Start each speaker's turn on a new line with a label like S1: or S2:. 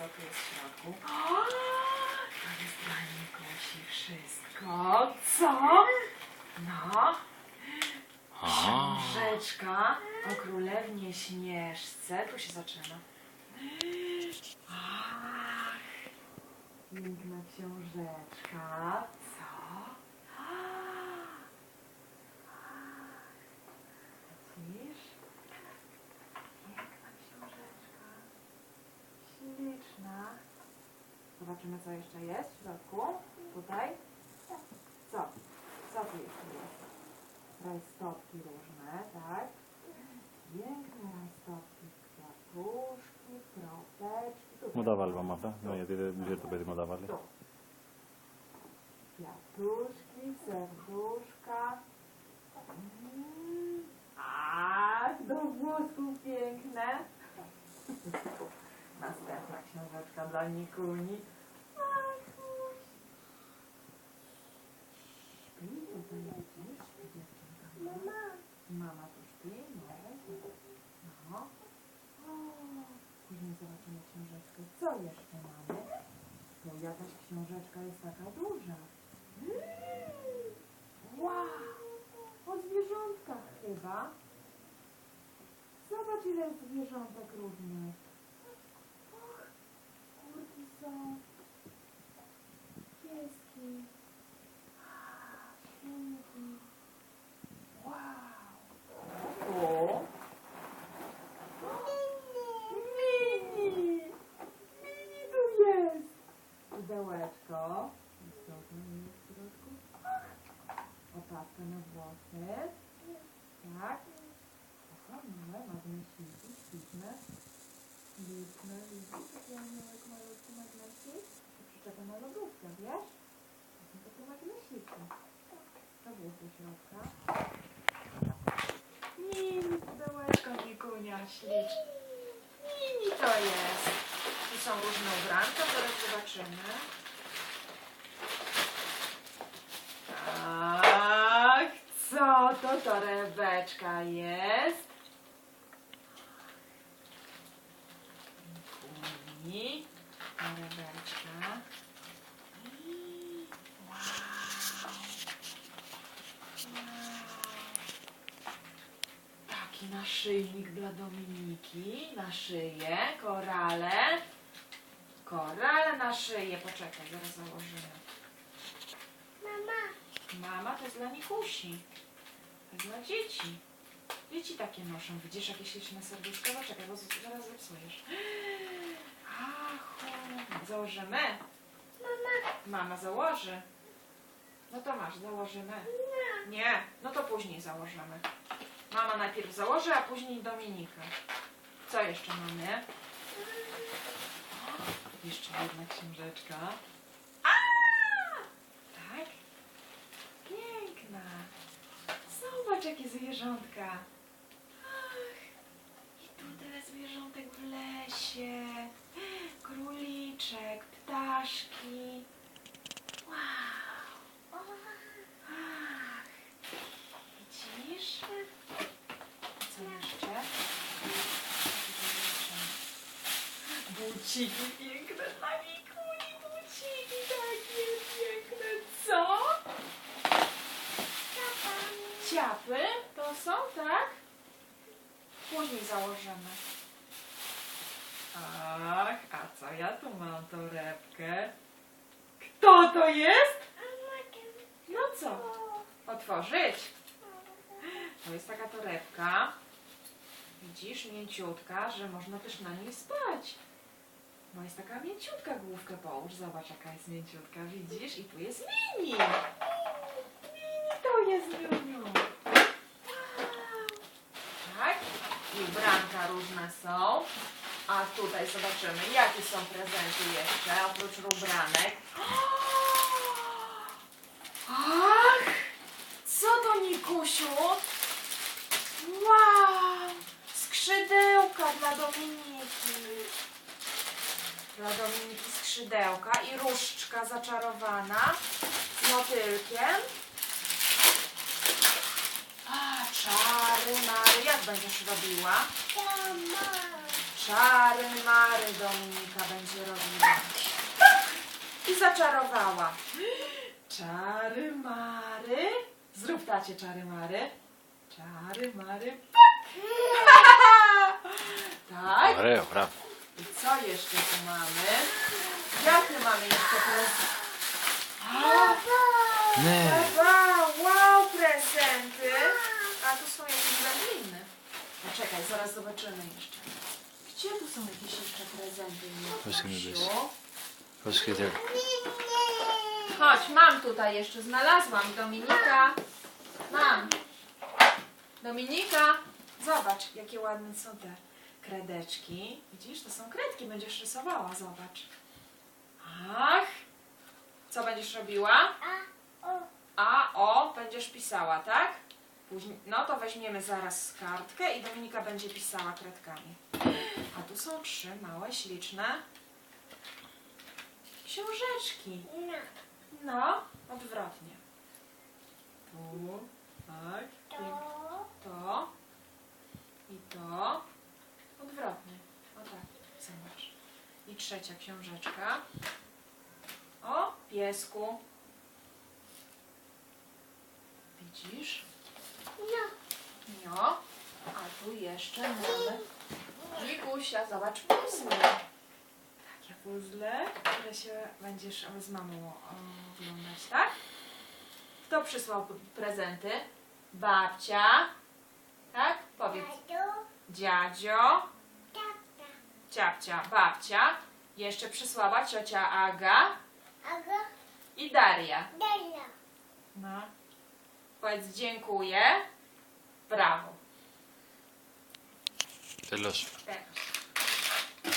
S1: co tu jest w środku? O, to jest dla Nikusi wszystko. Co? No. Książeczka o królewnie Śnieżce. Tu się zaczyna. Ach, piękna książeczka. Co? Widzisz? Piękna książeczka. Śliczna. Zobaczymy, co jeszcze jest w środku. Tutaj. Co? Co tu jeszcze jest? Rajstopki różne, tak? Piękne rajstopki, kwiatuszki, kropeczki. Tutaj
S2: tak? No ja ti gdzie to będzie modavali.
S1: Tu. Kwiatuszki, serduszka. Mm. A, do włosków piękne. Następna książeczka dla Nikuni. Akuś. Śpi tutaj, widzisz? Śpi dziewczynka.
S3: Mama,
S1: Mama tu śpi, no. no. O, Później zobaczymy książeczkę. Co jeszcze mamy? To jakaś książeczka jest taka duża. Wow! O zwierzątkach chyba. Zobacz ile jest zwierzątek różnych. Och, kurki są. Pieski. Świnki. Wow! O! Mini! Mini tu jest! Pudełeczko. I Co tam jest w środku? Opaska na włosy. Tak. Aha, małe magnesiki, śliczne. Liczne, widzisz? Takie małe, malutkie magnesiki. To przyczepę na lodówkę, wiesz? To są takie magnesiki. To było do środka. Mini pudełeczko, Nikunia, śliczne. Mini to jest. Tu są różne ubranka, zaraz zobaczymy. Tak, co to torebeczka jest? Nikuni, torebeczka. Wow. Taki naszyjnik dla Dominiki, na szyję, korale. Korale na szyję, poczekaj, zaraz założymy.
S3: mama,
S1: Mama to jest dla Nikusi. To jest dla dzieci. Dzieci takie noszą. Widzisz jakieś śliczne serduszko? Poczekaj, bo z- zaraz zepsujesz. Achu. Założymy?
S3: mama,
S1: Mama założy. No to masz, założymy. Nie, no to później założymy. Mama najpierw założy, a później Dominika. Co jeszcze mamy? Jeszcze jedna książeczka. A! Tak? Piękna. Zobacz, jakie zwierzątka. Ach, i tu tyle zwierzątek w lesie. Króliczek, ptaszki. Wow. Ach, widzisz? Co jeszcze? Buciki piękne dla Mikuli, buciki takie piękne. Co? Ciapy to są, tak? Później założymy. Ach, a co ja tu mam torebkę? Kto to jest? No co? Otworzyć. To jest taka torebka. Widzisz, mięciutka, że można też na niej spać. No jest taka mięciutka główkę połóż. Zobacz jaka jest mięciutka, widzisz? I tu jest mini. Mini to jest Miuniu. Tak? I różne są. A tutaj zobaczymy, jakie są prezenty jeszcze, oprócz ubranek. Ach! Co to, Nikusiu? Wow! Skrzydełka dla Dominiki. Dla Dominiki skrzydełka i różdżka zaczarowana z motylkiem. Czary Mary. Jak będziesz robiła? Czary Mary Dominika będzie robiła. zaczarowała. Czary mary. Zrób tacie czary mary. Czary mary. Tak.
S2: Mario, brawo.
S1: I co jeszcze tu mamy? Jakie mamy jeszcze prezenty? Wow, prezenty. A tu są jakieś drabiny. No czekaj, zaraz zobaczymy jeszcze. Gdzie tu są jakieś jeszcze prezenty?
S2: Właśnie. Chodź, Kitek.
S1: Chodź, mam tutaj jeszcze, znalazłam Dominika. Mam. Dominika, zobacz, jakie ładne są te kredeczki. Widzisz, to są kredki, będziesz rysowała, zobacz. Ach. Co będziesz robiła? A, o, będziesz pisała, tak? Później, no to weźmiemy zaraz kartkę i Dominika będzie pisała kredkami. A tu są trzy małe, śliczne książeczki. No, odwrotnie. Tu, tak, pięknie. To i to. Odwrotnie. O tak, zobacz. I trzecia książeczka. O, piesku. Widzisz? No. A tu jeszcze mamy Mikusia, zobacz puzzle. Takie puzzle, które się będziesz z mamą oglądać, tak? Kto przysłał prezenty? Babcia. Tak? Powiedz. Dziadzio. Ciapcia. Babcia. Jeszcze przysłała ciocia Aga i Daria. No. Powiedz dziękuję.
S2: Μπράβο. Τελώς.
S1: Τέλος.